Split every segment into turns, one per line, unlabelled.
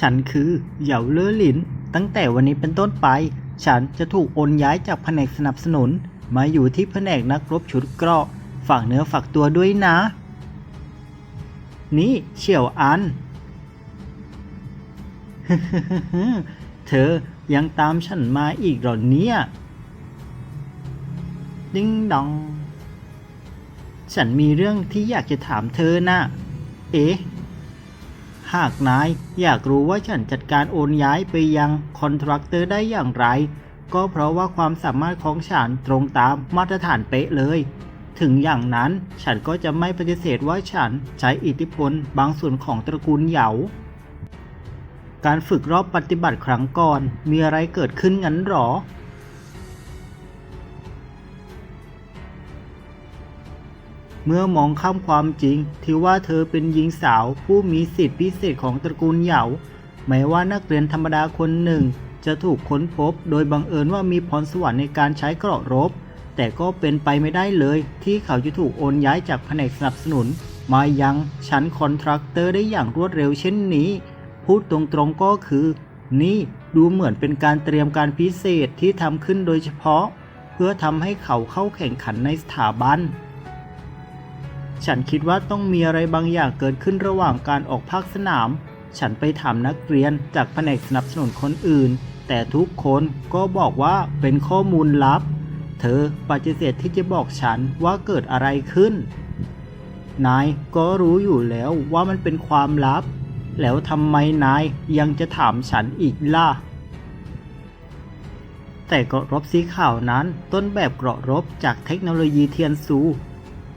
ฉันคือเหยาเล่อหลิน ตั้งแต่วันนี้เป็นต้นไป ฉันจะถูกโอนย้ายจากแผนกสนับสนุน มาอยู่ที่แผนกนักรบชุดเกราะฝากเนื้อฝากตัวด้วยนะ นี่เฉียวอัน เธอยังตามฉันมาอีกเหรอเนี่ย ดิ้งดอง ฉันมีเรื่องที่อยากจะถามเธอนะเอ๊ะ หากนายอยากรู้ว่าฉันจัดการโอนย้ายไปยังคอนทรัคเตอร์ได้อย่างไร ก็เพราะว่าความสามารถของฉันตรงตามมาตรฐานเป๊ะเลย ถึงอย่างนั้นฉันก็จะไม่ปฏิเสธว่าฉันใช้อิทธิพลบางส่วนของตระกูลเหยา การฝึกรอบปฏิบัติครั้งก่อนมีอะไรเกิดขึ้นงั้นหรอ เมื่อมองข้ามความจริง ที่ว่าเธอเป็นหญิงสาวผู้มีสิทธิพิเศษของตระกูลเหยาแม้ว่านักเรียนธรรมดาคนหนึ่ง จะถูกค้นพบ โดยบังเอิญว่ามีพรสวรรค์ในการใช้เกราะรบ แต่ก็เป็นไปไม่ได้เลย ที่เขาจะถูกโอนย้ายจากแผนกสนับสนุน มายังชั้นคอนทรัคเตอร์ได้อย่างรวดเร็วเช่นนี้ พูดตรงๆก็คือ นี่ดูเหมือนเป็นการเตรียมการพิเศษที่ทำขึ้นโดยเฉพาะ เพื่อทำให้เขาเข้าแข่งขันในสถาบัน ฉันคิดว่าต้องมีอะไรบางอย่างเกิดขึ้นระหว่างการออกภาคสนาม ฉันไปถามนักเรียนจากแผนกสนับสนุนคนอื่น แต่ทุกคนก็บอกว่าเป็นข้อมูลลับ เธอปฏิเสธที่จะบอกฉันว่าเกิดอะไรขึ้น นายก็รู้อยู่แล้วว่ามันเป็นความลับ แล้วทำไมนายยังจะถามฉันอีกล่ะแต่เกราะรบสีขาวนั้นต้นแบบเกราะรบจากเทคโนโลยีเทียนซู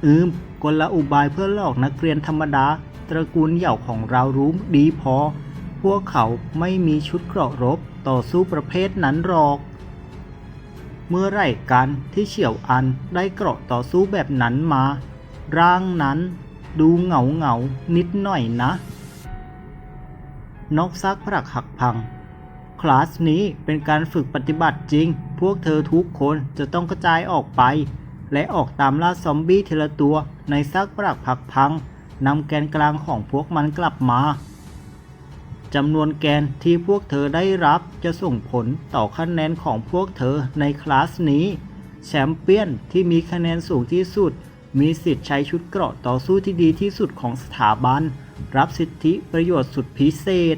อืมกลอุบายเพื่อหลอกนักเรียนธรรมดา ตระกูลเหย่าของเรารู้ดีพอ พวกเขาไม่มีชุดเกราะรบต่อสู้ประเภทนั้นหรอก เมื่อไหร่กันที่เฉียวอันได้เกราะต่อสู้แบบนั้นมา ร่างนั้นดูเหงาเหงานิดหน่อยนะ นกซักผลักหักพัง คลาสนี้เป็นการฝึกปฏิบัติจริง พวกเธอทุกคนจะต้องกระจายออกไป และออกตามล่าซอมบี้ทีละตัวในซักปรักผักพังนำแกนกลางของพวกมันกลับมาจำนวนแกนที่พวกเธอได้รับจะส่งผลต่อคะแนนของพวกเธอในคลาสนี้ แชมเปี้ยนที่มีคะแนนสูงที่สุด มีสิทธิ์ใช้ชุดเกราะต่อสู้ที่ดีที่สุดของสถาบัน รับสิทธิประโยชน์สุดพิเศษ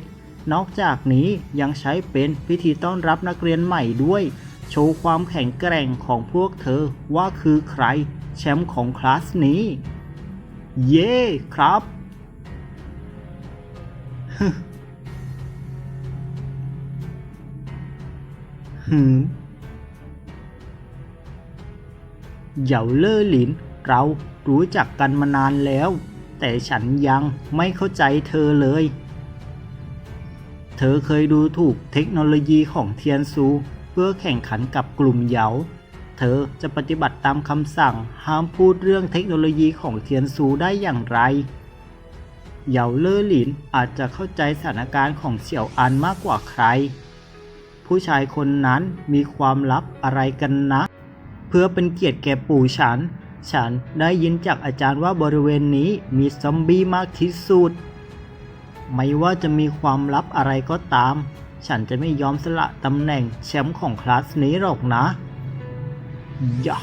นอกจากนี้ยังใช้เป็นพิธีต้อนรับนักเรียนใหม่ด้วย โชว์ความแข็งแกร่งของพวกเธอว่าคือใครแชมป์ของคลาสนี้ เย้ครับ หืมเหยาเล่อหลิน เรารู้จักกันมานานแล้ว แต่ฉันยังไม่เข้าใจเธอเลย เธอเคยดูถูกเทคโนโลยีของเทียนซู พื่อแข่งขันกับกลุ่มเหยา เธอจะปฏิบัติตามคำสั่งห้ามพูดเรื่องเทคโนโลยีของเทียนซูได้อย่างไร เหยาเล่อหลินอาจจะเข้าใจสถานการณ์ของเสี่ยวอันมากกว่าใคร ผู้ชายคนนั้นมีความลับอะไรกันนะ เพื่อเป็นเกียรติแก่ปู่ฉัน ฉันได้ยินจากอาจารย์ว่าบริเวณนี้มีซอมบี้มากที่สุด ไม่ว่าจะมีความลับอะไรก็ตาม ฉันจะไม่ยอมสละตำแหน่งแชมป์ของคลาสนี้หรอกนะอย่า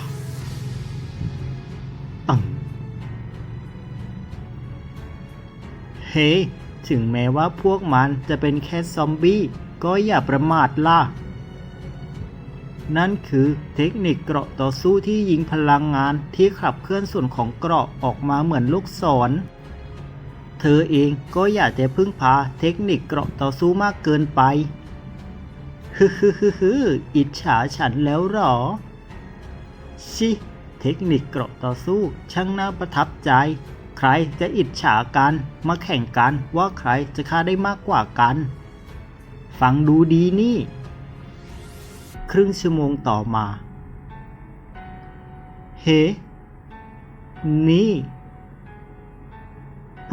ตังเฮ้ ถึงแม้ว่าพวกมันจะเป็นแค่ซอมบี้ ก็อย่าประมาทล่ะ นั่นคือเทคนิคเกราะต่อสู้ที่ยิงพลังงานที่ขับเคลื่อนส่วนของเกราะออกมาเหมือนลูกศร เธอเองก็อย่าจะพึ่งพาเทคนิคเกราะต่อสู้มากเกินไปฮึฮึฮึฮึอิจฉาฉันแล้วหรอ ชิ เทคนิคเกราะต่อสู้ช่างน่าประทับใจ ใครจะอิจฉากัน มาแข่งกันว่าใครจะฆ่าได้มากกว่ากัน ฟังดูดีนี่ ครึ่งชั่วโมงต่อมา เฮ้นี่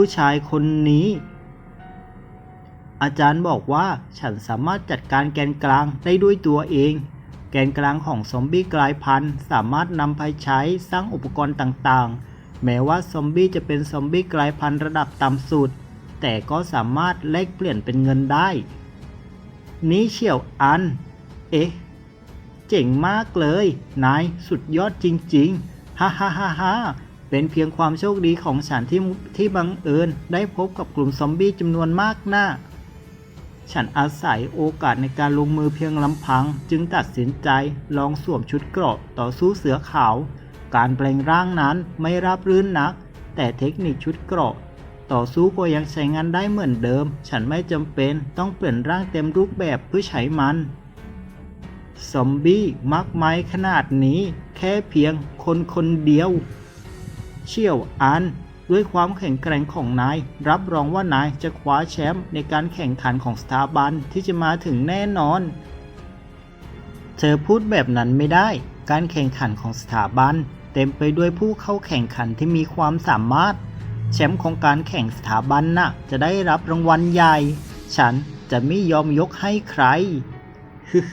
ผู้ชายคนนี้ อาจารย์บอกว่าฉันสามารถจัดการแกนกลางได้ด้วยตัวเอง แกนกลางของซอมบี้กลายพันธุ์สามารถนำไปใช้สร้างอุปกรณ์ต่างๆ แม้ว่าซอมบี้จะเป็นซอมบี้กลายพันธุ์ระดับต่ำสุด แต่ก็สามารถแลกเปลี่ยนเป็นเงินได้ นี่เฉียวอัน เอ๊ะ เจ๋งมากเลย นายสุดยอดจริง ๆ ฮ่าฮ่าฮ่าฮ่า เป็นเพียงความโชคดีของฉันที่ที่บังเอิญได้พบกับกลุ่มซอมบี้จำนวนมากนะ่าฉันอาศัยโอกาสในการลงมือเพียงลำพัง จึงตัดสินใจลองสวมชุดเกราะต่อสู้เสือขาว การแปลงร่างนั้นไม่ราบรื่นนัก แต่เทคนิคชุดเกราะต่อสู้ก็ยังใช้งานได้เหมือนเดิม ฉันไม่จำเป็นต้องเปลี่ยนร่างเต็มรูปแบบเพื่อใช้มัน ซอมบี้มากมายขนาดนี้ แค่เพียงคนคนเดียว เชี่ยวอัน ด้วยความแข็งแกร่งของนาย รับรองว่านายจะคว้าแชมป์ในการแข่งขันของสถาบันที่จะมาถึงแน่นอน เธอพูดแบบนั้นไม่ได้ การแข่งขันของสถาบัน เต็มไปด้วยผู้เข้าแข่งขันที่มีความสามารถ แชมป์ของการแข่งสถาบันน่ะจะได้รับรางวัลใหญ่ ฉันจะไม่ยอมยกให้ใคร